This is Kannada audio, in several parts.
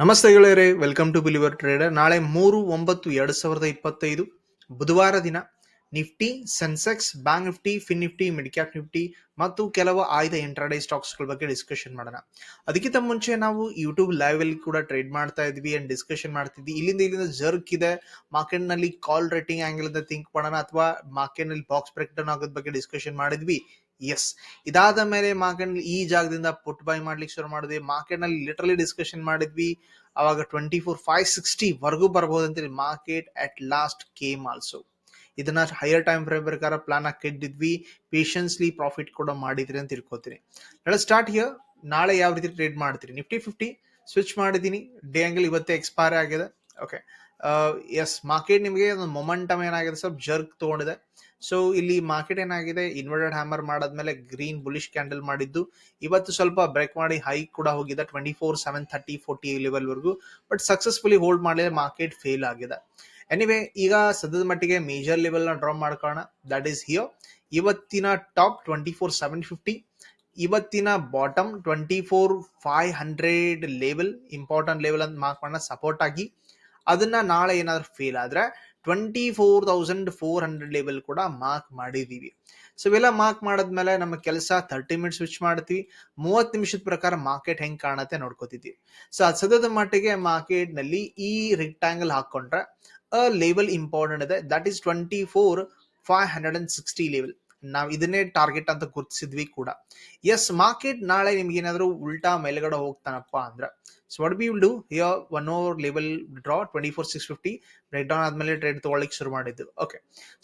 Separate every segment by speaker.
Speaker 1: ನಮಸ್ತೆ ಗೆಳೆಯರೇ ವೆಲ್ಕಮ್ ಟು ಬಿಲಿವರ್ ಟ್ರೇಡರ್ ನಾಳೆ ಮೂರು, ಒಂಬತ್ತು, ಎರಡು ಸಾವಿರದ ಇಪ್ಪತ್ತೈದು, ಬುಧವಾರ ದಿನ Nifty Sensex bank Nifty fin Nifty mid cap Nifty ಮತ್ತು ಕೆಲವು ಆಯ್ದ ಇಂಟ್ರಾಡೇ ಸ್ಟಾಕ್ಸ್ಗಳ ಬಗ್ಗೆ ಡಿಸ್ಕಷನ್ ಮಾಡೋಣ. ಅದಕ್ಕಿಂತ ಮುಂಚೆ ನಾವು ಯೂಟ್ಯೂಬ್ ಲೈವ್ ಅಲ್ಲಿ ಕೂಡ ಟ್ರೇಡ್ ಮಾಡ್ತಾ ಇದ್ವಿ ಅಂಡ್ ಡಿಸ್ಕಷನ್ ಮಾಡ್ತಿದ್ವಿ. ಇಲ್ಲಿಂದ ಇಲ್ಲಿಂದ ಜರ್ಕ್ ಇದೆ. ಮಾರ್ಕೆಟ್ನಲ್ಲಿ ಕಾಲ್ ರೇಟಿಂಗ್ ಆಂಗಲ್ ಇಂದ ಥಿಂಕ್ ಮಾಡೋಣ ಅಥವಾ ಮಾರ್ಕೆಟ್ನಲ್ಲಿ ಬಾಕ್ಸ್ ಬ್ರೇಕ್ ಡೌನ್ ಆಗೋದ್ ಬಗ್ಗೆ ಡಿಸ್ಕಷನ್ ಮಾಡಿದ್ವಿ. ಎಸ್ ಇದಾದ ಮೇಲೆ ಮಾರ್ಕೆಟ್ ಈ ಜಾಗದಿಂದ ಪುಟ್ ಬೈ ಮಾಡ್ಲಿಕ್ಕೆ ಶುರು ಮಾಡಿದ್ವಿ. ಮಾರ್ಕೆಟ್ನಲ್ಲಿ ಲಿಟರಲಿ ಡಿಸ್ಕಷನ್ ಮಾಡಿದ್ವಿ. ಅವಾಗ ಟ್ವೆಂಟಿ ಫೋರ್ ಫೈವ್ ಸಿಕ್ಸ್ಟಿ ವರ್ಗೂ ಬರ್ಬೋದು ಅಂತೇಳಿ market at last came also ಇದನ್ನ ಹೈಯರ್ ಟೈಮ್ ಫ್ರೇಮ್ ಪ್ರಕಾರ ಪ್ಲಾನ್ ಆಗಿ ಕೆಟ್ಟಿದ್ವಿ ಪೇಷನ್ಸ್ಲಿ ಪ್ರಾಫಿಟ್ ಕೂಡ ಮಾಡಿದ್ರಿ ಅಂತ ತಿಳ್ಕೊತೀನಿ. ನಾಳೆ ಸ್ಟಾರ್ಟ್ ಹಿಯರ್ ನಾಳೆ ಯಾವ ರೀತಿ ಟ್ರೇಡ್ ಮಾಡ್ತೀರಿ? ನಿಫ್ಟಿ ಫಿಫ್ಟಿ ಸ್ವಿಚ್ ಮಾಡಿದ್ದೀನಿ. ಡೇ ಆಂಗಲ್ ಇವತ್ತೇ ಎಕ್ಸ್ಪೈರ್ ಆಗಿದೆ. ಓಕೆ ಎಸ್ ಮಾರ್ಕೆಟ್ ನಿಮಗೆ ಮೊಮೆಂಟಮ್ ಏನಾಗಿದೆ? ಸ್ವಲ್ಪ ಜರ್ಕ್ ತಗೊಂಡಿದೆ. ಸೊ ಇಲ್ಲಿ ಮಾರ್ಕೆಟ್ ಏನಾಗಿದೆ? ಇನ್ವರ್ಟೆಡ್ ಹ್ಯಾಮರ್ ಮಾಡಾದ್ಮೇಲೆ ಗ್ರೀನ್ ಬುಲಿಶ್ ಕ್ಯಾಂಡಲ್ ಮಾಡಿದ್ದು. ಇವತ್ತು ಸ್ವಲ್ಪ ಬ್ರೇಕ್ ಮಾಡಿ ಹೈ ಕೂಡ ಹೋಗಿದೆ. Twenty four seven thirty forty level ವರೆಗೂ. ಬಟ್ ಸಕ್ಸಸ್ಫುಲಿ ಹೋಲ್ಡ್ ಮಾಡಿದ್ರೆ ಮಾರ್ಕೆಟ್ ಫೇಲ್ ಆಗಿದೆ. ಎನಿವೆ ಈಗ ಸದ್ಯದ ಮಟ್ಟಿಗೆ ಮೇಜರ್ ಲೆವೆಲ್ನ ಡ್ರಾ ಮಾಡ್ಕೊಳ್ಳೋಣ. ದಟ್ ಈಸ್ ಹಿಯೋ ಇವತ್ತಿನ top twenty four seven fifty ಇವತ್ತಿನ bottom twenty four five hundred level important level ಅಂತ ಮಾರ್ಕ್ ಮಾಡೋಣ. ಸಪೋರ್ಟ್ ಆಗಿ. ಅದನ್ನ ನಾಳೆ ಏನಾದ್ರು ಫೇಲ್ ಆದ್ರೆ twenty four thousand four hundred level ಕೂಡ ಮಾರ್ಕ್ ಮಾಡಿದೀವಿ ಸೊ ಇವೆಲ್ಲ ಮಾರ್ಕ್ ಮಾಡಿದ್ಮೇಲೆ ನಮ್ಮ ಕೆಲಸ ತರ್ಟಿ ಮಿನಿಟ್ಸ್ ಸ್ವಿಚ್ ಮಾಡ್ತೀವಿ. ಮೂವತ್ತು ನಿಮಿಷದ ಪ್ರಕಾರ ಮಾರ್ಕೆಟ್ ಹೆಂಗೆ ಕಾಣುತ್ತೆ ನೋಡ್ಕೋತಿದ್ವಿ ಸೊ ಅದು ಸದ್ಯದ ಮಟ್ಟಿಗೆ ಮಾರ್ಕೆಟ್ನಲ್ಲಿ ಈ ರೆಕ್ಟಾಂಗಲ್ ಹಾಕೊಂಡ್ರೆ ಲೆವೆಲ್ ಇಂಪಾರ್ಟೆಂಟ್ ಇದೆ. That is twenty four five hundred and sixty level ನಾವು ಇದನ್ನೇ ಟಾರ್ಗೆಟ್ ಅಂತ ಗುರುತಿಸಿದ್ವಿ ಕೂಡ. ಎಸ್ ಮಾರ್ಕೆಟ್ ನಾಳೆ ನಿಮ್ಗೆ ಏನಾದರೂ ಉಲ್ಟಾ ಮೇಲ್ಗಡೆ ಹೋಗ್ತಾನಪ್ಪ ಅಂದ್ರೆ so what we will do here one over level draw twenty four six fifty break down ಆದ್ಮೇಲೆ ಟ್ರೇಡ್ ತಗೊಳ್ಳಿಕ್ಕೆ ಶುರು ಮಾಡಿದ್ದು. ಓಕೆ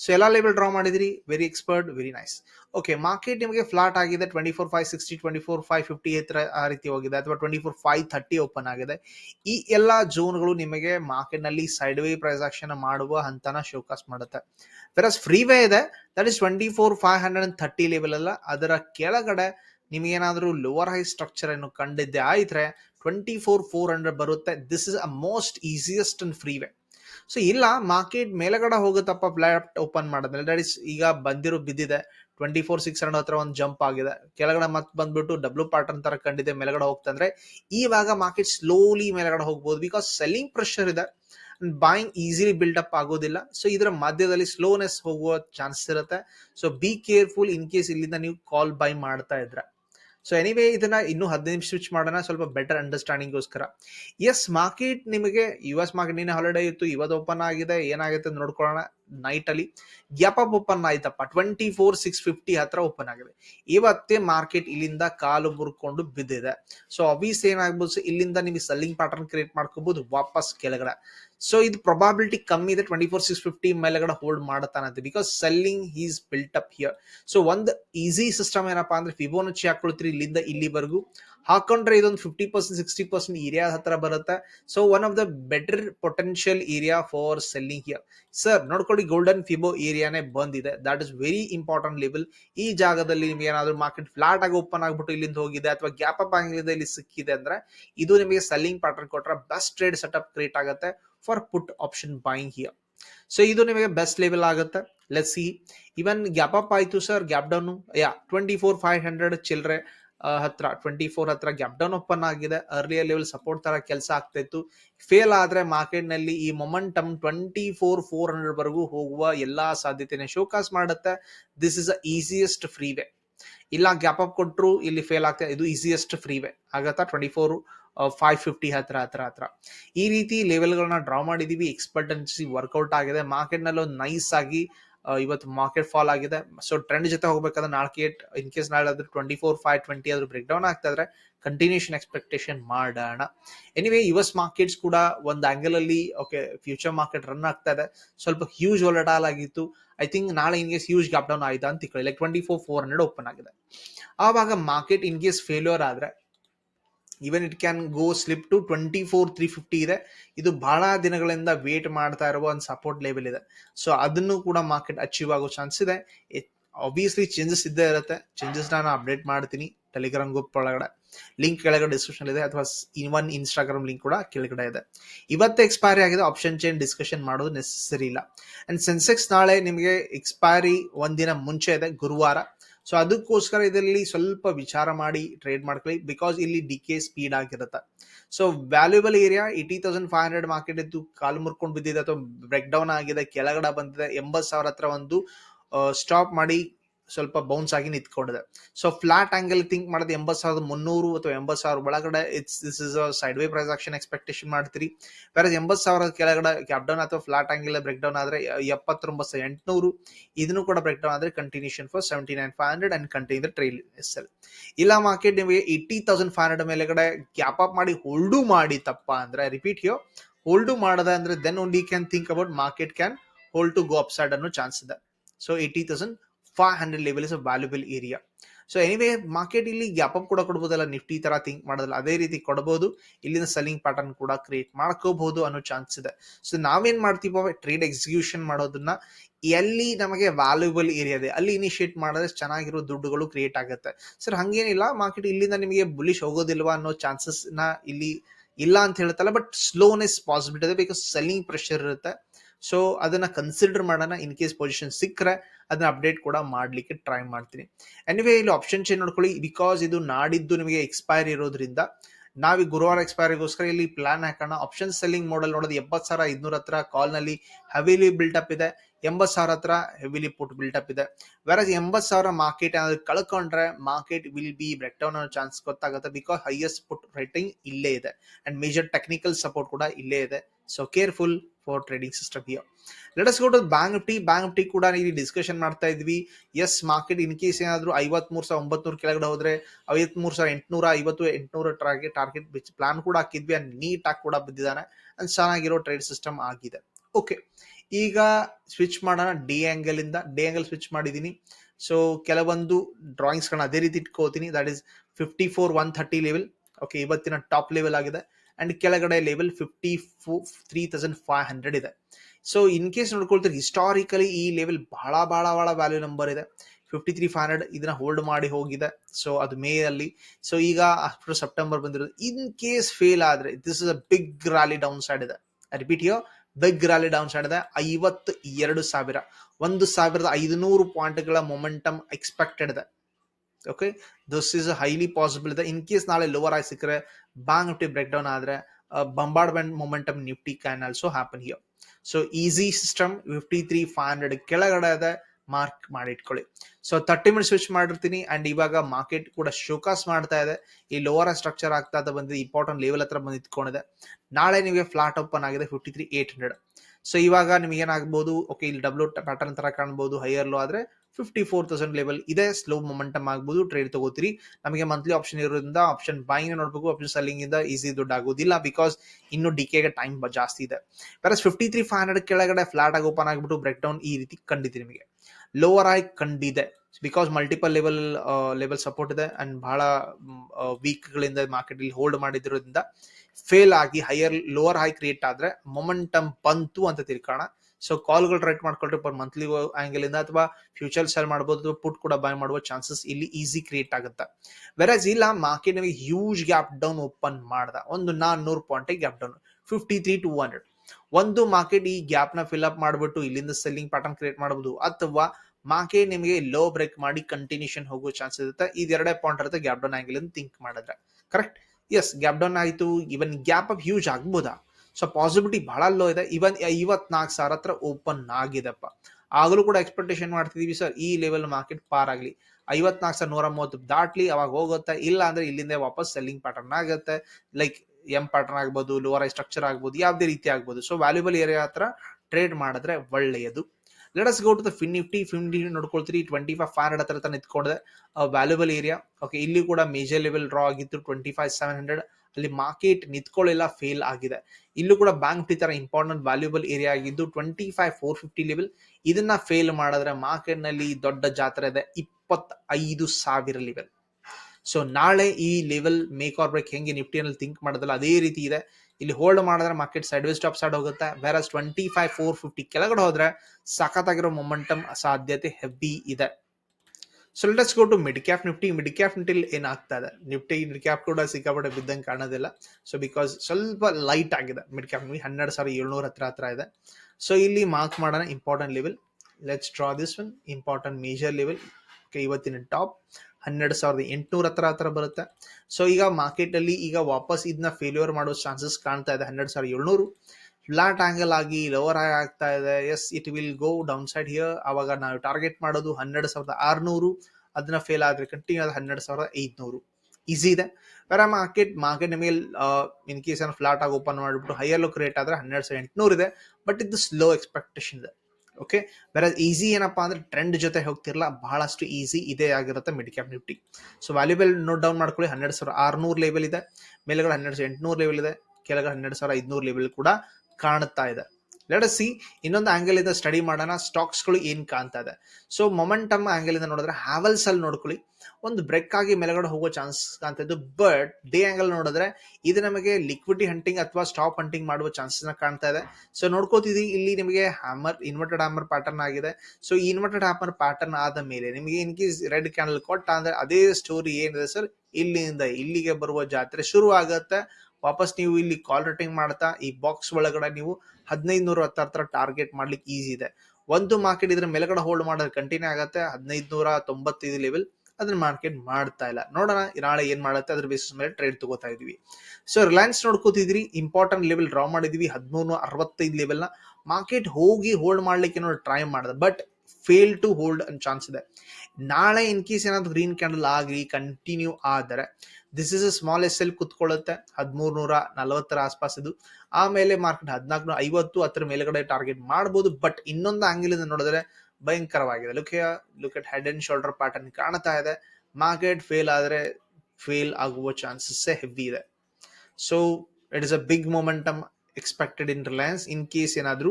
Speaker 1: ಸೊ ಎಲ್ಲ ಲೆವೆಲ್ ಡ್ರಾ ಮಾಡಿದ್ರಿ? Very expert very nice okay market ನಿಮಗೆ ಫ್ಲಾಟ್ ಆಗಿದೆ twenty four five sixty twenty four five fifty ಹತ್ರ ಆ ರೀತಿ ಹೋಗಿದೆ, ಅಥವಾ twenty four five thirty open ಆಗಿದೆ. ಈ ಎಲ್ಲ ಝೋನ್ಗಳು ನಿಮಗೆ ಮಾರ್ಕೆಟ್ನಲ್ಲಿ ಸೈಡ್ ವೇ ಪ್ರೈಸ್ ಆಕ್ಷನ್ ಮಾಡುವ ಹಂತನ ಶೋಕಾಸ್ ಮಾಡುತ್ತೆ. ವೆರಸ್ ಫ್ರೀ ವೇ ಇದೆ that is twenty four five hundred and thirty level ಅಲ್ಲ, ಅದರ ಕೆಳಗಡೆ ನಿಮಗೇನಾದರೂ ಲೋವರ್ ಹೈ ಸ್ಟ್ರಕ್ಚರ್ ಅನ್ನು ಕಂಡಿದ್ದೆ ಆಯ್ತ್ರೆ ಟ್ವೆಂಟಿ ಫೋರ್ ಫೋರ್ ಹಂಡ್ರೆಡ್ ಬರುತ್ತೆ. This is a most easiest and free way so ಇಲ್ಲ ಮಾರ್ಕೆಟ್ ಮೇಲೆಗಡೆ ಹೋಗುತ್ತಪ್ಪ ಫ್ಲಾಟ್ ಓಪನ್ ಮಾಡಿದ್ಮೇಲೆ ದಟ್ ಇಸ್ ಈಗ ಬಂದಿರೋ ಬಿದ್ದಿದೆ. ಟ್ವೆಂಟಿ ಫೋರ್ ಸಿಕ್ಸ್ ಹಂಡ್ರೆಡ್ ಹತ್ರ ಒಂದು ಜಂಪ್ ಆಗಿದೆ. ಕೆಳಗಡೆ ಮತ್ತೆ ಬಂದ್ಬಿಟ್ಟು ಡಬ್ಲ್ಯೂ ಪ್ಯಾಟರ್ನ್ ತರ ಕಂಡಿದೆ, ಮೇಲೆಗಡೆ ಹೋಗ್ತಂದ್ರೆ ಇವಾಗ ಮಾರ್ಕೆಟ್ ಸ್ಲೋಲಿ ಮೇಲೆಗಡೆ ಹೋಗ್ಬೋದು ಬಿಕಾಸ್ ಸೆಲ್ಲಿಂಗ್ ಪ್ರೆಷರ್ ಇದೆ ಬಾಯಿಂಗ್ ಈಸಿಲಿ ಬಿಲ್ಡ್ ಅಪ್ ಆಗೋದಿಲ್ಲ. ಸೊ ಇದರ ಮಧ್ಯದಲ್ಲಿ ಸ್ಲೋನೆಸ್ ಹೋಗುವ ಚಾನ್ಸ್ ಇರುತ್ತೆ. So be careful in case ಇಲ್ಲಿಂದ ನೀವು ಕಾಲ್ ಬೈ ಮಾಡ್ತಾ ಇದ್ರೆ. ಸೊ ಎನಿವೇ ಇದನ್ನ ಇನ್ನೂ ಹದಿನೈದು ನಿಮಿಷ ಸ್ವಿಚ್ ಮಾಡೋಣ. ಸ್ವಲ್ಪ ಬೆಟರ್ ಅಂಡರ್ಸ್ಟ್ಯಾಂಡಿಂಗ್ಗೋಸ್ಕರ ಎಸ್ ಮಾರ್ಕೆಟ್ ನಿಮಗೆ ಯು ಎಸ್ ಮಾರ್ಕೆಟ್ ನಿನ್ನೆ ಹಾಲಿಡೇ ಇತ್ತು. ಇವತ್ತು ಓಪನ್ ಆಗಿದೆ. ಏನಾಗುತ್ತೆ ಅಂತ ನೋಡ್ಕೊಳ್ಳೋಣ ನೈಟ್ ಅಲ್ಲಿ. ಗ್ಯಾಪ್ ಅಪ್ ಓಪನ್ ಆಯ್ತಪ್ಪ. ಟ್ವೆಂಟಿ ಫೋರ್ ಸಿಕ್ಸ್ ಫಿಫ್ಟಿ ಹತ್ರ ಓಪನ್ ಆಗಿದೆ. ಇವತ್ತೇ ಮಾರ್ಕೆಟ್ ಇಲ್ಲಿಂದ ಕಾಲು ಮುರ್ಕೊಂಡು ಬಿದ್ದಿದೆ. ಸೊ ಅಬೀಸ್ ಏನಾಗ್ಬೋದು? ಇಲ್ಲಿಂದ ನಿಮಗೆ ಸೆಲ್ಲಿಂಗ್ ಪ್ಯಾಟರ್ನ್ ಕ್ರಿಯೇಟ್ ಮಾಡ್ಕೋಬಹುದು ವಾಪಸ್ ಕೆಳಗಡೆ. ಸೊ ಇದು ಪ್ರೊಬಾಬಿಲಿಟಿ ಕಮ್ಮಿ ಇದೆ ಟ್ವೆಂಟಿ ಫೋರ್ ಸಿಕ್ಸ್ ಫಿಫ್ಟಿ ಮೇಲೆಗಡೆ hold ಮಾಡತಾನಂತೆ because selling is built up here so ಒಂದು ಈಸಿ ಸಿಸ್ಟಮ್ ಏನಪ್ಪಾ ಅಂದ್ರೆ ಫಿಬೋನಚ್ಚಿ ಹಾಕೊಳ್ತೀರಿ ಇಲ್ಲಿಂದ ಇಲ್ಲಿವರೆಗೂ. ಹಾಕೊಂಡ್ರೆ ಇದೊಂದು fifty percent sixty percent area ಹತ್ರ ಬರುತ್ತೆ. So one of the better potential area for selling here sir ನೋಡ್ಕೊಳ್ಳಿ ಗೋಲ್ಡನ್ ಫಿಬೋ ಏರಿಯಾನೇ ಬಂದಿದೆ. That is very important level ಈ ಜಾಗದಲ್ಲಿ ನಿಮ್ಗೆ ಏನಾದ್ರು ಮಾರ್ಕೆಟ್ ಫ್ಲಾಟ್ ಆಗಿ ಓಪನ್ ಆಗ್ಬಿಟ್ಟು ಇಲ್ಲಿಂದ ಹೋಗಿದೆ ಅಥವಾ ಗ್ಯಾಪ್ ಅಪ್ ಆಗಿಂದ ಇಲ್ಲಿ ಸಿಕ್ಕಿದೆ ಅಂದ್ರೆ, ಇದು ನಿಮಗೆ ಸೆಲ್ಲಿಂಗ್ ಪ್ಯಾಟರ್ನ್ ಕೊಟ್ಟರೆ ಬೆಸ್ಟ್ ಟ್ರೇಡ್ ಸೆಟಪ್ ಕ್ರಿಯೇಟ್ ಆಗುತ್ತೆ. For put option buying here so ಇದು ನಿಮಗೆ ಬೆಸ್ಟ್ ಲೆವೆಲ್ ಆಗುತ್ತೆ. Let see even gap up ಆಯ್ತು ಸರ್ ಗ್ಯಾಪ್ ಡೌನ್ ಯಾ ಟ್ವೆಂಟಿ ಫೋರ್ ಫೈವ್ ಹಂಡ್ರೆಡ್ ಚಿಲ್ಲರೆ ಹತ್ರ ಟ್ವೆಂಟಿ ಫೋರ್ ಹತ್ರ ಗ್ಯಾಪ್ ಡೌನ್ ಓಪನ್ ಆಗಿದೆ. ಅರ್ಲಿಯರ್ ಲೆವೆಲ್ ಸಪೋರ್ಟ್ ತರ ಕೆಲಸ ಆಗ್ತಾ ಇತ್ತು ಫೇಲ್ ಆದ್ರೆ ಮಾರ್ಕೆಟ್ನಲ್ಲಿ ಈ momentum twenty four four hundred ವರೆಗೂ ಹೋಗುವ ಎಲ್ಲಾ ಸಾಧ್ಯತೆನ ಶೋಕಾಸ್ ಮಾಡುತ್ತೆ. This is a easiest free way ಇಲ್ಲ ಗ್ಯಾಪ್ ಅಪ್ ಕೊಟ್ಟರು ಇಲ್ಲಿ ಫೇಲ್ ಆಗ್ತಾ ಇದು ಈಸಿಯೆಸ್ಟ್ ಫ್ರೀ ವೇ ಆಗತ್ತಾ? ಟ್ವೆಂಟಿ ಫೋರ್ ಫೈವ್ ಫಿಫ್ಟಿ ಹತ್ರ ಹತ್ರ ಹತ್ರ. ಈ ರೀತಿ ಲೆವೆಲ್ಗಳನ್ನ ಡ್ರಾ ಮಾಡಿದೀವಿ. ಎಕ್ಸ್ಪರ್ಟೆನ್ಸಿ ವರ್ಕೌಟ್ ಆಗಿದೆ. ಮಾರ್ಕೆಟ್ನಲ್ಲಿ ಒಂದು ನೈಸ್ ಆಗಿ ಇವತ್ತು ಮಾರ್ಕೆಟ್ ಫಾಲ್ ಆಗಿದೆ. ಸೊ ಟ್ರೆಂಡ್ ಜೊತೆ ಹೋಗ್ಬೇಕಾದ್ರೆ ನಾಲ್ಕು ಇನ್ ಕೇಸ್ ನಾಳೆ ಆದ್ರೆ ಟ್ವೆಂಟಿ ಫೋರ್ ಫೈವ್ ಟ್ವೆಂಟಿ ಆದ್ರೂ ಬ್ರೇಕ್ ಡೌನ್ ಆಗ್ತಾ ಇದ್ರೆ ಕಂಟಿನ್ಯೂಷನ್ ಎಕ್ಸ್ಪೆಕ್ಟೇಷನ್ ಮಾಡೋಣ. ಎನಿವೇ ಯು ಎಸ್ ಮಾರ್ಕೆಟ್ಸ್ ಕೂಡ ಒಂದು ಆಂಗಲ್ ಅಲ್ಲಿ ಓಕೆ ಫ್ಯೂಚರ್ ಮಾರ್ಕೆಟ್ ರನ್ ಆಗ್ತಾ ಇದೆ. ಸ್ವಲ್ಪ ಹ್ಯೂಜ್ ವಾಲಟಾಲ್ ಆಗಿತ್ತು. ಐ ಥಿಂಕ್ ನಾಳೆ in case huge gap down ಆಯ್ತಾ ಅಂತ ತಿಳ್ಕೊಳ್ಳಿ. Like twenty four four hundred open ಆಗಿದೆ. ಆವಾಗ ಮಾರ್ಕೆಟ್ ಇನ್ ಕೇಸ್ ಫೇಲ್ಯೂರ್ ಆದ್ರೆ even it can go slip to twenty four three fifty ಇದೆ. ಇದು ಬಹಳ ದಿನಗಳಿಂದ ವೇಟ್ ಮಾಡ್ತಾ ಇರುವ ಒಂದು ಸಪೋರ್ಟ್ ಲೆವೆಲ್ ಇದೆ. ಸೊ ಅದನ್ನು ಕೂಡ ಮಾರ್ಕೆಟ್ ಅಚೀವ್ ಆಗೋ ಚಾನ್ಸ್ ಇದೆ. ಆಬ್ವಿಯಸ್ಲಿ ಚೇಂಜಸ್ ಇದ್ದೇ ಇರುತ್ತೆ. ಚೇಂಜಸ್ ನಾನು ಅಪ್ಡೇಟ್ ಮಾಡ್ತೀನಿ ಟೆಲಿಗ್ರಾಮ್ ಗ್ರೂಪ್ ಒಳಗಡೆ. ಲಿಂಕ್ ಕೆಳಗಡೆ ಡಿಸ್ಕ್ರಿಪ್ಷನ್ ಇದೆ ಅಥವಾ ಇನ್ ಒನ್ ಇನ್ಸ್ಟಾಗ್ರಾಮ್ ಲಿಂಕ್ ಕೂಡ ಕೆಳಗಡೆ ಇದೆ. ಇವತ್ತೇ ಎಕ್ಸ್ಪೈರಿ ಆಗಿದೆ. ಆಪ್ಷನ್ ಚೇಂಜ್ ಡಿಸ್ಕಷನ್ ಮಾಡೋದು ನೆಸೆಸರಿ ಇಲ್ಲ. ಅಂಡ್ ಸೆನ್ಸೆಕ್ಸ್ ನಾಳೆ ನಿಮಗೆ ಎಕ್ಸ್ಪೈರಿ ಒಂದಿನ ಮುಂಚೆ ಇದೆ. ಗುರುವಾರ. ಸೊ ಅದಕ್ಕೋಸ್ಕರ ಇದರಲ್ಲಿ ಸ್ವಲ್ಪ ವಿಚಾರ ಮಾಡಿ ಟ್ರೇಡ್ ಮಾಡ್ಕೊಳ್ಳಿ ಬಿಕಾಸ್ ಇಲ್ಲಿ ಡಿಕೆ ಸ್ಪೀಡ್ ಆಗಿರುತ್ತೆ. So valuable area eighty thousand five hundred market ಇದ್ದು ಕಾಲು ಮುರ್ಕೊಂಡು ಬಿದ್ದಿದೆ, ಅಥವಾ ಬ್ರೇಕ್ ಡೌನ್ ಆಗಿದೆ, ಕೆಳಗಡೆ ಬಂದಿದೆ, ಎಂಬತ್ತು ಸಾವಿರ ಹತ್ರ ಒಂದು ಸ್ಟಾಪ್ ಮಾಡಿ ಸ್ವಲ್ಪ ಬೌನ್ಸ್ ಆಗಿ ನಿಂತ್ಕೊಂಡಿದೆ. ಸೊ ಫ್ಲಾಟ್ ಆಂಗಲ್ ಥಿಂಕ್ ಮಾಡೋದು ಎಂಬತ್ತು ಸಾವಿರದ ಮುನ್ನೂರು ಅಥವಾ ಎಂಬತ್ತು ಸಾವಿರ ಒಳಗಡೆ it's this is side way price action expectation ಮಾಡ್ತೀರಿ. ಬೇರೆ ಎಂಬತ್ತು ಸಾವಿರ ಕೆಳಗಡೆ ಕ್ಯಾಪ್ ಡೌನ್ ಅಥವಾ ಫ್ಲಾಟ್ ಆಂಗಲ್ ಬ್ರೇಕ್ ಡೌನ್ ಆದರೆ ಎಪ್ಪತ್ತೊಂಬತ್ತು ಎಂಟುನೂರು, ಇದನ್ನು ಕೂಡ ಬ್ರೇಕ್ ಡೌನ್ ಆದರೆ continuation for seventy nine five hundred and continue trail S L ಇಲ್ಲ ಮಾರ್ಕೆಟ್ ನಿಮಗೆ ಏಯ್ಟಿ ತೌಸಂಡ್ ಫೈವ್ ಹಂಡ್ರೆಡ್ ಮೇಲೆಗಡೆ ಗ್ಯಾಪ್ ಅಪ್ ಮಾಡಿ ಹೋಲ್ಡು ಮಾಡಿ ತಪ್ಪ ಅಂದ್ರೆ ರಿಪೀಟ್ ಯೋ ಹೋಲ್ಡು ಮಾಡದ ಅಂದ್ರೆ then only can think about market can hold to go up side ಅನ್ನೋ ಚಾನ್ಸ್ ಇದೆ. So eighty thousand five hundred level is a valuable area so anyway market ಇಲ್ಲಿ ಗ್ಯಾಪಪ್ ಕೂಡ ಕೊಡ್ಬೋದಲ್ಲ, ನಿಫ್ಟಿ ತರ ಥಿಂಕ್ ಮಾಡೋದಲ್ಲ, ಅದೇ ರೀತಿ ಕೊಡಬಹುದು ಇಲ್ಲಿನ ಸೆಲ್ಲಿಂಗ್ ಪ್ಯಾಟರ್ನ್ ಕೂಡ ಕ್ರಿಯೇಟ್ ಮಾಡ್ಕೋಬಹುದು ಅನ್ನೋ ಚಾನ್ಸ್ ಇದೆ. ಸೊ ನಾವೇನ್ ಮಾಡ್ತೀವೋ ಟ್ರೇಡ್ ಎಕ್ಸಿಕ್ಯೂಷನ್ ಮಾಡೋದನ್ನ ಎಲ್ಲಿ ನಮಗೆ ವ್ಯಾಲ್ಯೂಬಲ್ ಏರಿಯಾ ಇದೆ, ಅಲ್ಲಿ ಇನಿಷಿಯೇಟ್ ಮಾಡಿದ್ರೆ ಚೆನ್ನಾಗಿರೋ ದುಡ್ಡುಗಳು ಕ್ರಿಯೇಟ್ ಆಗುತ್ತೆ. ಸರ್ ಹಂಗೇನಿಲ್ಲ ಮಾರ್ಕೆಟ್ ಇಲ್ಲಿಂದ ನಿಮಗೆ ಬುಲಿಶ್ ಹೋಗೋದಿಲ್ವಾ ಅನ್ನೋ ಚಾನ್ಸಸ್ನ ಇಲ್ಲಿ ಇಲ್ಲ ಅಂತ ಹೇಳ್ತಲ್ಲ ಬಟ್ ಸ್ಲೋನೆಸ್ ಪಾಸಿಬಿಲಿಟಿ ಇದೆ ಬಿಕಾಸ್ ಸೆಲ್ಲಿಂಗ್ ಪ್ರೆಷರ್ ಇರುತ್ತೆ. ಸೊ ಅದನ್ನ ಕನ್ಸಿಡರ್ ಮಾಡೋಣ ಇನ್ ಕೇಸ್ ಪೊಸಿಷನ್ ಸಿಕ್ಕರೆ, ಅದನ್ನ ಅಪ್ಡೇಟ್ ಕೂಡ ಮಾಡ್ಲಿಕ್ಕೆ ಟ್ರೈ ಮಾಡ್ತೀನಿ. ಎನಿವೇ ಇಲ್ಲಿ ಆಪ್ಷನ್ ಚೇಂಜ್ ನೋಡ್ಕೊಳ್ಳಿ. ಬಿಕಾಸ್ ಇದು ನಾಡಿದ್ದು ನಿಮಗೆ ಎಕ್ಸ್ಪೈರ್ ಇರೋದ್ರಿಂದ ನಾವು ಗುರುವಾರ ಎಕ್ಸ್ಪೈರಿಗೋಸ್ಕರ ಇಲ್ಲಿ ಪ್ಲಾನ್ ಹಾಕೋಣ. ಆಪ್ಷನ್ ಸೆಲ್ಲಿಂಗ್ ಮಾಡಲ್ ನೋಡೋದು ಎಪ್ಪತ್ತು ಸಾವಿರ ಐದುನೂರ ಹತ್ರ ಕಾಲ್ನಲ್ಲಿ ಹವೇಲಿ ಬಿಲ್ಟ್ ಅಪ್ ಇದೆ. ಎಂಬತ್ತು ಸಾವಿರ ಹತ್ರ ಹೆವಿಲಿ ಪುಟ್ ಬಿಲ್ಟಪ್ ಇದೆ. ಬೇರೆ ಎಂಬತ್ತು ಸಾವಿರ ಮಾರ್ಕೆಟ್ ಏನಾದ್ರು ಕಳ್ಕೊಂಡ್ರೆ market will be break down ಅನ್ನೋ ಚಾನ್ಸ್ ಗೊತ್ತಾಗುತ್ತೆ ಬಿಕಾಸ್ ಹೈಯೆಸ್ಟ್ ಪುಟ್ ರೇಟಿಂಗ್ ಇಲ್ಲೇ ಇದೆ. ಅಂಡ್ ಮೇಜರ್ ಟೆಕ್ನಿಕಲ್ ಸಪೋರ್ಟ್ ಕೂಡ ಇಲ್ಲೇ ಇದೆ. So careful for trading system here let us go to bank Nifty bank Nifty ಕೂಡ ಇಲ್ಲಿ ಡಿಸ್ಕಷನ್ ಮಾಡ್ತಾ ಇದ್ವಿ. ಎಸ್ ಮಾರ್ಕೆಟ್ ಇನ್ ಕೇಸ್ ಏನಾದ್ರು ಐವತ್ಮೂರು ಸಾವಿರ ಒಂಬತ್ನೂರು ಕೆಳಗಡೆ ಹೋದ್ರೆ ಐವತ್ಮೂರು ಸಾವಿರ, ಎಂಟುನೂರ, ಐವತ್ತು, ಎಂಟುನೂರ ಟಾರ್ಗೆಟ್ ಟಾರ್ಗೆಟ್ ಪ್ಲಾನ್ ಕೂಡ ಹಾಕಿದ್ವಿ. ಅಂಡ್ ನೀಟ್ ಆಗಿ ಕೂಡ ಬಿದ್ದಿದ್ದಾನೆ. ಅಂಡ್ ಚೆನ್ನಾಗಿರೋ ಟ್ರೇಡ್ ಸಿಸ್ಟಮ್ ಆಗಿದೆ. ಓಕೆ ಈಗ ಸ್ವಿಚ್ ಮಾಡೋಣ ಡಿ ಆಂಗಲ್ ಇಂದ ಡಿ ಆಂಗಲ್ ಸ್ವಿಚ್ ಮಾಡಿದ್ದೀನಿ ಸೊ ಕೆಲವೊಂದು ಡ್ರಾಯಿಂಗ್ಸ್ ಗಳನ್ನ ಅದೇ ರೀತಿ ಇಟ್ಕೋತೀನಿ. That is fifty four one thirty level okay ಇವತ್ತಿನ ಟಾಪ್ ಲೆವೆಲ್ ಆಗಿದೆ. ಅಂಡ್ ಕೆಳಗಡೆ level fifty four three thousand five hundred ಇದೆ. ಸೊ ಇನ್ ಕೇಸ್ ನೋಡ್ಕೊಳ್ತೀರಿ ಹಿಸ್ಟಾರಿಕಲಿ ಈ ಲೆವೆಲ್ ಬಹಳ ಬಹಳ ಭಾಳ ವ್ಯಾಲ್ಯೂ ನಂಬರ್ ಇದೆ. ಫಿಫ್ಟಿ ತ್ರೀ ಫೈವ್ ಹಂಡ್ರೆಡ್ ಇದನ್ನ ಹೋಲ್ಡ್ ಮಾಡಿ ಹೋಗಿದೆ. ಸೊ ಅದು ಮೇ ಅಲ್ಲಿ. ಸೊ ಈಗ ಆಫ್ಟರ್ ಸೆಪ್ಟೆಂಬರ್ ಬಂದಿರೋದು. ಇನ್ ಕೇಸ್ ಫೇಲ್ ಆದ್ರೆ this is a big rally downside ಇದೆ ರಿಪೀಟ್ ಯೋ ಬಿಗ್ ರ್ಯಾಲಿ ಡೌನ್ ಸೈಡ್ ಇದೆ ಐವತ್ತು ಎರಡು ಸಾವಿರ. ಒಂದು ಸಾವಿರದ ಐದುನೂರು ಪಾಯಿಂಟ್ಗಳ ಮೊಮೆಂಟಮ್ ಎಕ್ಸ್ಪೆಕ್ಟೆಡ್ ಇದೆ. Okay this is highly possible ಇದೆ. ಇನ್ ಕೇಸ್ ನಾಳೆ ಲೋವರ್ ಆಗಿ ಸಿಕ್ಕರೆ ಬ್ಯಾಂಕ್ ನಿಫ್ಟಿ ಬ್ರೇಕ್ ಡೌನ್ ಆದ್ರೆ bombardment momentum Nifty can also happen here so easy system fifty three five hundred ಕೆಳಗಡೆ ಇದೆ. ಮಾರ್ಕ್ ಮಾಡಿ ಇಟ್ಕೊಳ್ಳಿ ಸೊ ತರ್ಟಿ ಮಿನಿಟ್ ಸ್ವಿಚ್ ಮಾಡಿರ್ತೀನಿ ಅಂಡ್ ಇವಾಗ ಮಾರ್ಕೆಟ್ ಕೂಡ ಶೋಕಾಸ್ ಮಾಡ್ತಾ ಇದೆ. ಈ ಲೋವರ್ ಸ್ಟ್ರಕ್ಚರ್ ಆಗ್ತಾ ಬಂದಿದೆ ಇಂಪಾರ್ಟೆಂಟ್ ಲೆವೆಲ್ ಹತ್ರ ಬಂದು ನಿಂತ್ಕೊಂಡಿದೆ. ನಾಳೆ ನಿಮಗೆ ಫ್ಲಾಟ್ ಓಪನ್ ಆಗಿದೆ fifty three eight hundred so ಇವಾಗ ನಿಮ್ಗೆ ಏನಾಗ್ಬೋದು ಓಕೆ ಇಲ್ಲಿ ಡಬ್ಲ್ಯೂ ಪ್ಯಾಟರ್ನ್ ತರ ಕಾಣ್ಬೋದು ಹೈಯರ್ ಲೋ ಆದ್ರೆ ಫಿಫ್ಟಿ ಫೋರ್ ತೌಸಂಡ್ ಲೆವೆಲ್ ಇದೆ ಸ್ಲೋ ಮೊಮೆಂಟಮ್ ಆಗ್ಬೋದು ಟ್ರೇಡ್ ತಗೋತೀರಿ. ನಮಗೆ ಮಂತ್ಲಿ ಆಪ್ಷನ್ ಇರೋದ್ರಿಂದ ಆಪ್ಷನ್ ಬೈಂಗ್ ನೋಡ್ಬೇಕು ಆಪ್ಷನ್ ಸೆಲ್ಲಿಂಗ್ ಇಂದ ಈಸಿ ದುಡ್ಡು ಆಗೋದಿಲ್ಲ ಬಿಕಾಸ್ ಇನ್ನು ಡಿಕೆಗೆ ಟೈಮ್ ಜಾಸ್ತಿ ಇದೆ. ಬೇರೆ ಫಿಫ್ಟಿ ತ್ರೀ ಫೈವ್ ಹಂಡ್ರೆಡ್ ಕೆಳಗಡೆ ಫ್ಲಾಟ್ ಆಗಿ ಓಪನ್ ಆಗಿಬಿಟ್ಟು ಬ್ರೇಕ್ ಡೌನ್ ಈ ರೀತಿ ಕಂಡಿದೆ ನಿಮಗೆ. ಲೋವರ್ ಆಗಿ ಕಂಡಿದೆ. Because multiple level level support ಇದೆ ಅಂಡ್ ಬಹಳ ವೀಕ್ಗಳಿಂದ ಮಾರ್ಕೆಟ್ ಇಲ್ಲಿ ಹೋಲ್ಡ್ ಮಾಡಿದ್ರಿಂದ ಫೇಲ್ ಆಗಿ ಹೈಯರ್ ಲೋವರ್ ಹೈ ಕ್ರಿಯೇಟ್ ಆದ್ರೆ ಮೊಮೆಂಟಮ್ ಬಂತು ಅಂತ ತಿಳ್ಕೋಣ. ಸೊ ಕಾಲ್ಗಳು ರೈಟ್ ಮಾಡ್ಕೊಳ್ರಿ ಪರ್ ಮಂತ್ಲಿ ಆಂಗಲ್ ಇಂದ ಅಥವಾ ಫ್ಯೂಚರ್ ಸೆಲ್ ಮಾಡಬಹುದು ಪುಟ್ ಕೂಡ ಬೈ ಮಾಡುವ ಚಾನ್ಸಸ್ ಇಲ್ಲಿ ಈಸಿ ಕ್ರಿಯೇಟ್ ಆಗುತ್ತೆ. ವೆರಾಜ್ ಇಲ್ಲ ಮಾರ್ಕೆಟ್ ನಿಮಗೆ ಹ್ಯೂಜ್ ಗ್ಯಾಪ್ ಡೌನ್ ಓಪನ್ ಮಾಡ್ದ. ಒಂದು ನಾನ್ನೂರು point gap down fifty three two hundred ಒಂದು ಮಾರ್ಕೆಟ್ ಈ ಗ್ಯಾಪ್ನ ಫಿಲ್ ಅಪ್ ಮಾಡ್ಬಿಟ್ಟು ಇಲ್ಲಿಂದ ಸೆಲ್ಲಿಂಗ್ ಪ್ಯಾಟರ್ನ್ ಕ್ರಿಯೇಟ್ ಮಾಡಬಹುದು ಅಥವಾ ಮಾರ್ಕೆಟ್ ನಿಮಗೆ ಲೋ ಬ್ರೇಕ್ ಮಾಡಿ ಕಂಟಿನ್ಯೂಷನ್ ಹೋಗೋ ಚಾನ್ಸ್ ಇರುತ್ತೆ. ಇದೆರಡೇ ಪಾಯಿಂಟ್ ಇರುತ್ತೆ ಗ್ಯಾಪ್ ಡೌನ್ ಆಂಗಲ್ ಅಂತ ಥಿಂಕ್ ಮಾಡಿದ್ರೆ. ಕರೆಕ್ಟ್ ಎಸ್ ಗ್ಯಾಪ್ ಡೌನ್ ಆಯಿತು. ಇವನ್ ಗ್ಯಾಪ್ ಅಪ್ ಹ್ಯೂಜ್ ಆಗ್ಬೋದಾ? ಸೊ ಪಾಸಿಬಿಲಿಟಿ ಬಹಳ ಲೋ ಇದೆ. ಇವನ್ ಐವತ್ನಾಲ್ಕು ಸಾವಿರ ಹತ್ರ ಓಪನ್ ಆಗಿದೆಪ್ಪ. ಆಗಲೂ ಕೂಡ ಎಕ್ಸ್ಪೆಕ್ಟೇಷನ್ ಮಾಡ್ತಿದೀವಿ ಸರ್ ಈ ಲೆವೆಲ್ ಮಾರ್ಕೆಟ್ ಪಾರ್ ಆಗಲಿ. ಐವತ್ನಾಲ್ಕು ಸಾವಿರ ನೂರ ಮೂವತ್ತು ದಾಟ್ಲಿ, ಅವಾಗ ಹೋಗುತ್ತೆ. ಇಲ್ಲ ಅಂದ್ರೆ ಇಲ್ಲಿಂದ ವಾಪಸ್ ಸೆಲ್ಲಿಂಗ್ ಪ್ಯಾಟರ್ನ್ ಆಗುತ್ತೆ. ಲೈಕ್ ಎಂ ಪ್ಯಾಟರ್ನ್ ಆಗ್ಬೋದು ಲೋವರ್ ಐ ಸ್ಟ್ರಕ್ಚರ್ ಆಗ್ಬೋದು, ಯಾವುದೇ ರೀತಿ ಆಗ್ಬೋದು. ಸೊ ವ್ಯಾಲ್ಯೂಬಲ್ ಏರಿಯಾ ಹತ್ರ ಟ್ರೇಡ್ ಮಾಡಿದ್ರೆ ಒಳ್ಳೆಯದು. Let us go to the Fin Nifty Fin Nifty ನೋಡ್ಕೊಳ್ತೀರಿ. Twenty five five hundred ಹತ್ರ ನಿಂತ್ಕೊಂಡಿದೆ ವ್ಯಾಲ್ಯೂಬಲ್ ಏರಿಯಾ ಓಕೆ ಇಲ್ಲಿ ಕೂಡ ಮೇಜರ್ ಲೆವೆಲ್ ಡ್ರಾ ಆಗಿತ್ತು. ಟ್ವೆಂಟಿ ಫೈವ್ ಸೆವೆನ್ ಹಂಡ್ರೆಡ್ ಅಲ್ಲಿ ಮಾರ್ಕೆಟ್ ನಿಂತ್ಕೊಳ್ಳೆಲ್ಲ ಫೇಲ್ ಆಗಿದೆ. ಇಲ್ಲೂ ಕೂಡ ಬ್ಯಾಂಕ್ ನಿಫ್ಟಿ ತರ ಇಂಪಾರ್ಟೆಂಟ್ ವ್ಯಾಲ್ಯೂಬಲ್ ಏರಿಯಾ ಆಗಿದ್ದು twenty five four fifty level ಇದನ್ನ ಫೇಲ್ ಮಾಡಿದ್ರೆ ಮಾರ್ಕೆಟ್ನಲ್ಲಿ ದೊಡ್ಡ ಜಾತ್ರೆ ಇದೆ. ಇಪ್ಪತ್ತೈದು ಸಾವಿರ ಲೆವೆಲ್ ಸೊ ನಾಳೆ ಈ ಲೆವೆಲ್ ಮೇಕ್ ಆರ್ ಬ್ರೇಕ್ ಹೆಂಗೆ ನಿಫ್ಟಿನಲ್ಲಿ ಥಿಂಕ್ ಮಾಡೋದಲ್ಲ, ಅದೇ ರೀತಿ ಇದೆ. ಇಲ್ಲಿ ಹೋಲ್ಡ್ ಮಾಡಿದ್ರೆ market side stop start side ಹೋಗುತ್ತೆ. ಬೇರೆ ಟ್ವೆಂಟಿ ಫೈವ್ ಫೋರ್ ಫಿಫ್ಟಿ ಕೆಳಗಡೆ ಹೋದ್ರೆ ಸಖತ್ತಾಗಿರೋ ಮೊಮೆಂಟಮ್ ಸಾಧ್ಯತೆ ಹೆವಿ ಇದೆ. So let's go to mid cap Nifty mid cap Nifty ಏನಾಗ್ತಾ ಇದೆ? ನಿಫ್ಟಿ ಮಿಡ್ ಕ್ಯಾಪ್ ಕೂಡ ಸಿಕ್ಕಾಪಟ್ಟೆ ಬಿದ್ದಂಗೆ ಕಾಣೋದಿಲ್ಲ. ಸೊ ಬಿಕಾಸ್ ಸ್ವಲ್ಪ ಲೈಟ್ ಆಗಿದೆ. ಮಿಡ್ ಕ್ಯಾಪ್ ನಿಫ್ಟಿ ಹನ್ನೆರಡು ಸಾವಿರ ಏಳ್ನೂರ ಹತ್ರ ಹತ್ರ ಇದೆ. ಸೊ ಇಲ್ಲಿ ಮಾರ್ಕ್ ಮಾಡೋಣ important level let's draw this one important major level ಇವತ್ತಿನ ಟಾಪ್ ಹನ್ನೆರಡು ಸಾವಿರದ ಎಂಟುನೂರ ಹತ್ರ ಹತ್ರ ಬರುತ್ತೆ. ಸೊ ಈಗ ಮಾರ್ಕೆಟಲ್ಲಿ ಈಗ ವಾಪಸ್ ಇದನ್ನ ಫೇಲ್ಯೂರ್ ಮಾಡೋ ಚಾನ್ಸಸ್ ಕಾಣ್ತಾ ಇದೆ. ಹನ್ನೆರಡು ಸಾವಿರದ ಏಳ್ನೂರು. ಫ್ಲಾಟ್ ಆಂಗಲ್ ಆಗಿ ಲೋವರ್ ಆಗಿ ಆಗ್ತಾ ಇದೆ. As it will go downside here ಅವಾಗ ನಾವು ಟಾರ್ಗೆಟ್ ಮಾಡೋದು ಹನ್ನೆರಡು ಸಾವಿರದ ಆರುನೂರು. ಅದನ್ನ ಫೇಲ್ ಆದರೆ ಕಂಟಿನ್ಯೂ ಆದ ಹನ್ನೆರಡು ಸಾವಿರದ ಐದುನೂರು. ಈಸಿ ಇದೆ. ಬೇರೆ ಮಾರ್ಕೆಟ್ ಮಾರ್ಕೆಟ್ ನಿಮಗೆ ಇನ್ ಕೇಸ್ ಫ್ಲಾಟ್ ಆಗಿ ಓಪನ್ ಮಾಡಿಬಿಟ್ಟು ಹೈಯರ್ ಲೋ ಕ್ರಿಯೇಟ್ ಆದರೆ ಹನ್ನೆರಡು ಸಾವಿರದ ಎಂಟುನೂರು ಇದೆ. ಬಟ್ ಇದು ಸ್ಲೋ ಎಕ್ಸ್ಪೆಕ್ಟೇಷನ್ ಇದೆ. ಓಕೆ ಬೇರೆ ಈಸಿ ಏನಪ್ಪಾ ಅಂದ್ರೆ ಟ್ರೆಂಡ್ ಜೊತೆ ಹೋಗ್ತಿರಲ್ಲ, ಬಹಳಷ್ಟು ಈಸಿ ಇದೇ ಆಗಿರುತ್ತೆ mid cap Nifty so valuable note down ಮಾಡ್ಕೊಳ್ಳಿ, ಹನ್ನೆರಡು ಸಾವಿರ ಆರ್ನೂರು ಲೆವೆಲ್ ಇದೆ. ಮೇಲೆಗಡೆ ಹನ್ನೆರಡು ಸಾವಿರ ಎಂಟುನೂರು ಲೆವೆಲ್ ಇದೆ, ಕೆಳಗಡೆ ಹನ್ನೆರಡು ಸಾವಿರ ಐದುನೂರು ಲೆವೆಲ್ ಕೂಡ ಕಾಣುತ್ತಾ ಇದೆ. ಲೆಟ್ ಸಿ ಇನ್ನೊಂದು ಆಂಗಲ್ ಇಂದ ಸ್ಟಡಿ ಮಾಡೋಣ. ಸ್ಟಾಕ್ಸ್ಗಳು ಏನ್ ಕಾಣ್ತಾ ಇದೆ ಸೊ ಮೊಮೆಂಟಮ್ ಆಂಗಲ್ ಇಂದ ನೋಡಿದ್ರೆ ಹ್ಯಾವಲ್ಸ್ ಅಲ್ಲಿ ನೋಡ್ಕೊಳ್ಳಿ. ಒಂದು ಬ್ರೇಕ್ ಆಗಿ ಮೇಲ್ಗಡೆ ಹೋಗೋ ಚಾನ್ಸ್ ಕಾಣ್ತಾ ಇದ್ದು ಬಟ್ ಡೇ ಆಂಗಲ್ ನೋಡಿದ್ರೆ ಇದು ನಮಗೆ ಲಿಕ್ವಿಡಿ ಹಂಟಿಂಗ್ ಅಥವಾ ಸ್ಟಾಪ್ ಹಂಟಿಂಗ್ ಮಾಡುವ ಚಾನ್ಸಸ್ನ ಕಾಣ್ತಾ ಇದೆ. ಸೊ ನೋಡ್ಕೋತಿದ್ವಿ ಇಲ್ಲಿ ನಿಮಗೆ ಹ್ಯಾಮರ್ ಇನ್ವರ್ಟೆಡ್ ಹ್ಯಾಮರ್ ಪ್ಯಾಟರ್ನ್ ಆಗಿದೆ. ಸೊ ಈ ಇನ್ವರ್ಟೆಡ್ ಹ್ಯಾಮರ್ ಪ್ಯಾಟರ್ನ್ ಆದ ಮೇಲೆ ನಿಮಗೆ ಇನ್ ರೆಡ್ ಕ್ಯಾನಲ್ ಕೊಟ್ಟ ಅಂದ್ರೆ, ಅದೇ ಸ್ಟೋರಿ ಏನಿದೆ ಸರ್ ಇಲ್ಲಿಂದ ಇಲ್ಲಿಗೆ ಬರುವ ಜಾತ್ರೆ ಶುರು ಆಗತ್ತೆ ವಾಪಸ್ ನೀವು ಇಲ್ಲಿ ಕಾಲ್ ರೇಟಿಂಗ್ ಮಾಡ್ತಾ, ಈ ಬಾಕ್ಸ್ ಒಳಗಡೆ ನೀವು ಹದಿನೈದು ನೂರ ಹತ್ತರ ಟಾರ್ಗೆಟ್ ಮಾಡ್ಲಿಕ್ಕೆ ಈಸಿ ಇದೆ. ಒಂದು ಮಾರ್ಕೆಟ್ ಇದ್ರ ಮೇಲ್ಗಡೆ ಹೋಲ್ಡ್ ಮಾಡೋದು ಕಂಟಿನ್ಯೂ ಆಗುತ್ತೆ ಹದಿನೈದು ನೂರ ತೊಂಬತ್ತೈದು ಲೆವೆಲ್ ಅದನ್ನ ಮಾರ್ಕೆಟ್ ಮಾಡ್ತಾ ಇಲ್ಲ. ನೋಡೋಣ ನಾಳೆ ಏನ್ ಮಾಡುತ್ತೆ, ಅದ್ರ ಬೇಸಿಸ್ ಮೇಲೆ ಟ್ರೇಡ್ ತಗೋತಾ ಇದೀವಿ. ಸೊ ರಿಲಯನ್ಸ್ ನೋಡ್ಕೋತಿದ್ರಿ ಇಂಪಾರ್ಟೆಂಟ್ ಲೆವೆಲ್ ಡ್ರಾ ಮಾಡಿದೀವಿ ಹದಿಮೂರು ಅರವತ್ತೈದು ಲೆವೆಲ್ನ ಮಾರ್ಕೆಟ್ ಹೋಗಿ ಹೋಲ್ಡ್ ಮಾಡ್ಲಿಕ್ಕೆ ನೋಡಿ ಟ್ರೈ ಮಾಡಿದೆ but fail to hold on chance ಇದೆ. ನಾಳೆ ಇನ್ ಕೇಸ್ ಏನಾದ್ರು ಗ್ರೀನ್ ಕ್ಯಾಂಡಲ್ ಆಗಲಿ ಕಂಟಿನ್ಯೂ ಆದರೆ this is small S L ಕುತ್ಕೊಳ್ಳುತ್ತೆ. ಹದಿಮೂರು ನೂರ ನಲವತ್ತರ ಆಸ್ಪಾಸ್ ಇದು. ಆಮೇಲೆ ಮಾರ್ಕೆಟ್ ಹದಿನಾಲ್ಕು ಐವತ್ತು ಹತ್ತರ ಮೇಲ್ಗಡೆ ಟಾರ್ಗೆಟ್ ಮಾಡ್ಬೋದು ಬಟ್ ಇನ್ನೊಂದು ಆಂಗಲ್ ಇಂದ ನೋಡಿದ್ರೆ ಭಯಂಕರವಾಗಿದೆ. Look look at head and shoulder pattern ಕಾಣ್ತಾ ಇದೆ. ಮಾರ್ಕೆಟ್ ಫೇಲ್ ಆದರೆ ಫೇಲ್ ಆಗುವ ಚಾನ್ಸಸ್ ಹೆವಿ ಇದೆ. So it is a big momentum expected in Reliance in case ಏನಾದರೂ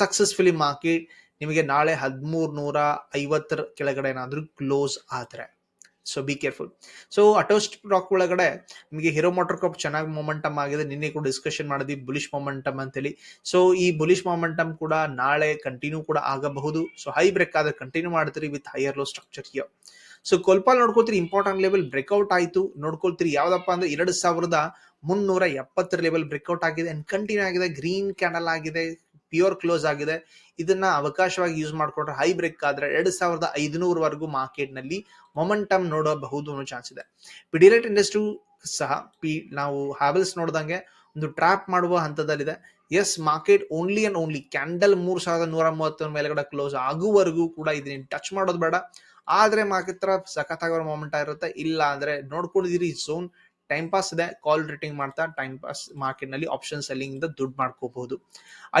Speaker 1: ಸಕ್ಸಸ್ಫುಲಿ ಮಾರ್ಕೆಟ್ ನಿಮಗೆ ನಾಳೆ ಹದಿಮೂರು ನೂರ ಐವತ್ತರ ಕೆಳಗಡೆ ಏನಾದರೂ ಕ್ಲೋಸ್ ಆದರೆ. So be careful so auto stock ಒಳಗಡೆ ನಿಮಗೆ ಹೀರೋ ಮೋಟರ್ ಕಪ್ ಚೆನ್ನಾಗಿ ಮೊಮೆಂಟಮ್ ಆಗಿದೆ. ನಿನ್ನೆ ಕೂಡ ಡಿಸ್ಕಷನ್ ಮಾಡಿದ್ವಿ ಬುಲಿಶ್ ಮೊಮೆಂಟಮ್ ಅಂತೇಳಿ. ಸೊ ಈ ಬುಲಿಶ್ ಮೊಮೆಂಟಮ್ ಕೂಡ ನಾಳೆ ಕಂಟಿನ್ಯೂ ಕೂಡ ಆಗಬಹುದು. ಸೊ ಹೈ ಬ್ರೇಕ್ ಆದ್ರೆ ಕಂಟಿನ್ಯೂ ಮಾಡ್ತೀರಿ with higher low structure here so Colpal ನೋಡ್ಕೋತೀರಿ important level breakout ಆಯಿತು. ನೋಡ್ಕೊಳ್ತೀರಿ, ಯಾವ್ದಪ್ಪ ಅಂದ್ರೆ ಎರಡು ಸಾವಿರದ ಮುನ್ನೂರ ಎಪ್ಪತ್ತರ ಲೆವೆಲ್ ಬ್ರೇಕ್ಔಟ್ ಆಗಿದೆ ಅಂಡ್ ಕಂಟಿನ್ಯೂ ಆಗಿದೆ. ಗ್ರೀನ್ ಕ್ಯಾಂಡಲ್ ಆಗಿದೆ. ಪ್ಯೂರ್ ಕ್ಲೋಸ್ ಆಗಿದೆ. ಇದನ್ನ ಅವಕಾಶವಾಗಿ ಯೂಸ್ ಮಾಡ್ಕೊಂಡ್ರೆ ಹೈ ಬ್ರೇಕ್ ಆದ್ರೆ ಎರಡ್ ಸಾವಿರದ ಐದುನೂರವರೆಗೂ ಮಾರ್ಕೆಟ್ನಲ್ಲಿ ಮೊಮೆಂಟಮ್ ನೋಡಬಹುದು ಅನ್ನೋ ಚಾನ್ಸ್ ಇದೆ. ಪಿಡಿಲೈಟ್ ಇಂಡಸ್ಟ್ರಿ ಸಹ ಪಿ ನಾವು ಹ್ಯಾವೆಲ್ಸ್ ನೋಡ್ದಂಗೆ ಒಂದು ಟ್ರ್ಯಾಪ್ ಮಾಡುವ ಹಂತದಲ್ಲಿದೆ. As market only and only candle ಮೂರ್ ಸಾವಿರದ ನೂರ ಮೂವತ್ತರ ಮೇಲೆಗಡೆ ಕ್ಲೋಸ್ ಆಗುವವರೆಗೂ ಕೂಡ ಇದನ್ನ ಟಚ್ ಮಾಡೋದು ಬೇಡ. ಆದ್ರೆ ಮಾರ್ಕೆಟ್ ತರ ಸಖತ್ತಾಗಿರೋ ಮೊಮೆಂಟ್ ಇರುತ್ತೆ. ಇಲ್ಲ ಅಂದ್ರೆ ನೋಡ್ಕೊಂಡಿದ್ದೀರಿ ಝೋನ್ ಟೈಮ್ ಪಾಸ್ ಇದೆ ಕಾಲ್ ರೇಟಿಂಗ್ ಮಾಡ್ತಾ ಟೈಮ್ ಪಾಸ್ ಮಾರ್ಕೆಟ್ನಲ್ಲಿ ಆಪ್ಷನ್ ಸೆಲ್ಲಿಂಗ್ ಇಂದ ದುಡ್ಡು ಮಾಡ್ಕೋಬಹುದು.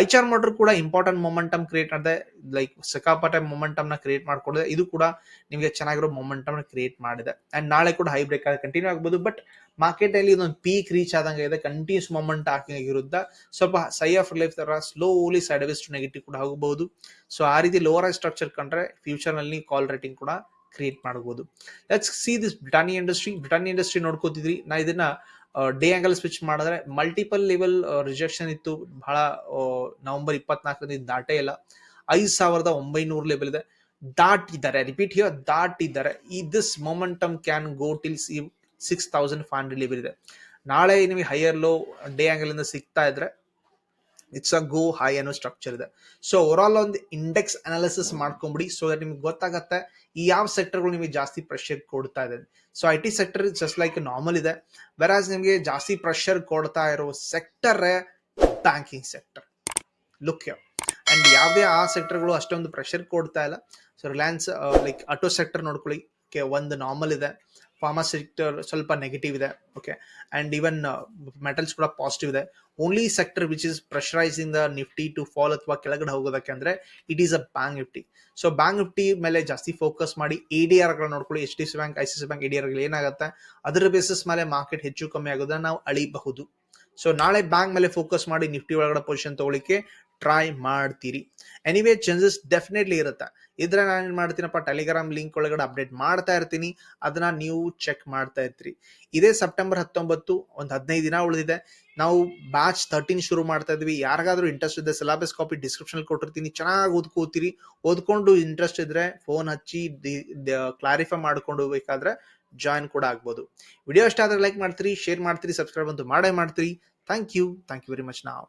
Speaker 1: ಐಚಾರ್ ಮೋಟರ್ ಕೂಡ ಇಂಪಾರ್ಟೆಂಟ್ ಮೊಮೆಂಟಮ್ ಕ್ರಿಯೇಟ್ ಮಾಡಿದೆ ಲೈಕ್ ಸಿಕ್ಕಾಪಟ್ಟೆ ಮೊಮೆಂಟಮ್ನ ಕ್ರಿಯೇಟ್ ಮಾಡ್ಕೊಂಡಿದೆ. ಇದು ಕೂಡ ನಿಮಗೆ ಚೆನ್ನಾಗಿರೋ ಮೊಮೆಂಟಮ್ನ ಕ್ರಿಯೇಟ್ ಮಾಡಿದೆ. ಅಂಡ್ ನಾಳೆ ಕೂಡ ಹೈ ಬ್ರೇಕ್ ಆಗಿ ಕಂಟಿನ್ಯೂ ಆಗಬಹುದು ಬಟ್ ಮಾರ್ಕೆಟ್ ಅಲ್ಲಿ ಇದೊಂದು ಪೀಕ್ ರೀಚ್ ಆದಂಗೆ ಇದೆ ಕಂಟಿನ್ಯೂಸ್ ಮೊಮೆಂಟ್ ವಿರುದ್ಧ ಸ್ವಲ್ಪ ಸೈ ಆಫ್ ಲೈಫ್ ತರ ಸ್ಲೋಲಿ ಸೈಡ್ ವೇಸ್ ನೆಗೆಟಿವ್ ಕೂಡ ಹೋಗಬಹುದು ಸೊ ಆ ರೀತಿ ಲೋವರ್ ಸ್ಟ್ರಕ್ಚರ್ ಕಂಡ್ರೆ ಫ್ಯೂಚರ್ನಲ್ಲಿ ಕಾಲ್ ರೇಟಿಂಗ್ ಕೂಡ ಕ್ರಿಯೇಟ್ ಮಾಡಬಹುದು let's see this Britannia industry Britannia industry ನೋಡ್ಕೋತಿದ್ರಿ. ನಾ ಇದನ್ನ ಡೇ ಆಂಗಲ್ ಸ್ವಿಚ್ ಮಾಡಿದ್ರೆ ಮಲ್ಟಿಪಲ್ ಲೆವೆಲ್ ರಿಜೆಕ್ಷನ್ ಇತ್ತು. ಬಹಳ ನವೆಂಬರ್ ಇಪ್ಪತ್ನಾಲ್ಕರಿಂದ ದಾಟೇ ಇಲ್ಲ. ಐದು ಸಾವಿರದ ಒಂಬೈನೂರು ಲೆವೆಲ್ ಇದೆ. ದಾಟಿದ್ದಾರೆ. ರಿಪೀಟ್ ಹಿಯರ್ ದಾಟಿದ್ದಾರೆ. ಈ this momentum can go till six thousand five hundred level ಇದೆ. ನಾಳೆ ನಿಮಗೆ ಹೈಯರ್ ಲೋ ಡೇ ಆಂಗಲ್ ಇಂದ ಸಿಗ್ತಾ ಇದ್ರೆ ಇಟ್ಸ್ ಅ ಗೋ ಹೈ ಅನ್ನೋ ಸ್ಟ್ರಕ್ಚರ್ ಇದೆ. ಸೊ ಓವರ್ ಆಲ್ ಒಂದು ಇಂಡೆಕ್ಸ್ ಅನಾಲಿಸಿಸ್ ಮಾಡ್ಕೊಂಬಿಡಿ. ಸೊ ದಟ್ ನಿಮ್ಗೆ ಗೊತ್ತಾಗತ್ತೆ, ಈ ಯಾವ ಸೆಕ್ಟರ್ಗಳು ನಿಮಗೆ ಜಾಸ್ತಿ ಪ್ರೆಷರ್ ಕೊಡ್ತಾ ಇದೆ. So I T sector just like normal ಇದೆ. ವೆರಾಸ್ ನಿಮಗೆ ಜಾಸ್ತಿ ಪ್ರೆಷರ್ ಕೊಡ್ತಾ ಇರೋ sector banking sector look and ಯಾವುದೇ ಆ ಸೆಕ್ಟರ್ಗಳು ಅಷ್ಟೊಂದು ಪ್ರೆಷರ್ ಕೊಡ್ತಾ ಇಲ್ಲ. So Reliance like auto sector ನೋಡ್ಕೊಳ್ಳಿ. ಒಂದು ನಾರ್ಮಲ್ ಇದೆ. ಫಾರ್ಮಾ ಸೆಕ್ಟರ್ ಸ್ವಲ್ಪ ನೆಗೆಟಿವ್ ಇದೆ ಓಕೆ ಅಂಡ್ ಈವನ್ ಮೆಟಲ್ಸ್ ಕೂಡ ಪಾಸಿಟಿವ್ ಇದೆ. Only sector which is pressurising the Nifty to fall ಅಥವಾ ಕೆಳಗಡೆ ಹೋಗೋದಕ್ಕೆ ಅಂದ್ರೆ it is a bank Nifty so bank Nifty ಮೇಲೆ ಜಾಸ್ತಿ ಫೋಕಸ್ ಮಾಡಿ ಎ ಡಿ ಆರ್ಗಳು ನೋಡ್ಕೊಳ್ಳಿ. H D C bank I C C bank A D R ಏನಾಗುತ್ತೆ? ಅದರ ಬೇಸಿಸ್ ಮೇಲೆ ಮಾರ್ಕೆಟ್ ಹೆಚ್ಚು ಕಮ್ಮಿ ಆಗೋದನ್ನ ನಾವು ಅಳಿಬಹುದು. ಸೊ ನಾಳೆ ಬ್ಯಾಂಕ್ ಮೇಲೆ ಫೋಕಸ್ ಮಾಡಿ ನಿಫ್ಟಿ ಒಳಗಡೆ ಪೊಸಿಷನ್ ತಗೊಳಿಕ್ಕೆ ಟ್ರೈ ಮಾಡ್ತೀರಿ. ಎನಿವೇ ಚೇಂಜಸ್ ಡೆಫಿನೆಟ್ಲಿ ಇರುತ್ತೆ. ಇದ್ರೆ ನಾನು ಏನ್ ಮಾಡ್ತೀನಪ್ಪ ಟೆಲಿಗ್ರಾಮ್ ಲಿಂಕ್ ಒಳಗಡೆ ಅಪ್ಡೇಟ್ ಮಾಡ್ತಾ ಇರ್ತೀನಿ. ಅದನ್ನ ನೀವು ಚೆಕ್ ಮಾಡ್ತಾ ಇರ್ತೀರಿ. ಇದೇ ಸೆಪ್ಟೆಂಬರ್ ಹತ್ತೊಂಬತ್ತು, ಒಂದು ಹದಿನೈದು ದಿನ ಉಳಿದಿದೆ. ನಾವು ಬ್ಯಾಚ್ ತರ್ಟೀನ್ ಶುರು ಮಾಡ್ತಾ ಇದ್ವಿ. ಯಾರಿಗಾದ್ರೂ ಇಂಟ್ರೆಸ್ಟ್ ಇದೆ ಸಿಲಾಬಸ್ ಕಾಪಿ ಡಿಸ್ಕ್ರಿಪ್ಷನ್ ಕೊಟ್ಟಿರ್ತೀನಿ. ಚೆನ್ನಾಗಿ ಓದ್ಕೋತೀರಿ ಓದ್ಕೊಂಡು ಇಂಟ್ರೆಸ್ಟ್ ಇದ್ರೆ ಫೋನ್ ಹಚ್ಚಿ ಕ್ಲಾರಿಫೈ ಮಾಡ್ಕೊಂಡು ಬೇಕಾದ್ರೆ ಜಾಯಿನ್ ಕೂಡ ಆಗ್ಬೋದು. ವಿಡಿಯೋ ಇಷ್ಟ ಲೈಕ್ ಮಾಡ್ತೀರಿ ಶೇರ್ ಮಾಡ್ತೀರಿ ಸಬ್ಸ್ಕ್ರೈಬ್ ಅಂತೂ ಮಾಡೇ ಮಾಡ್ತೀರಿ. Thank you thank you very much ನಾವು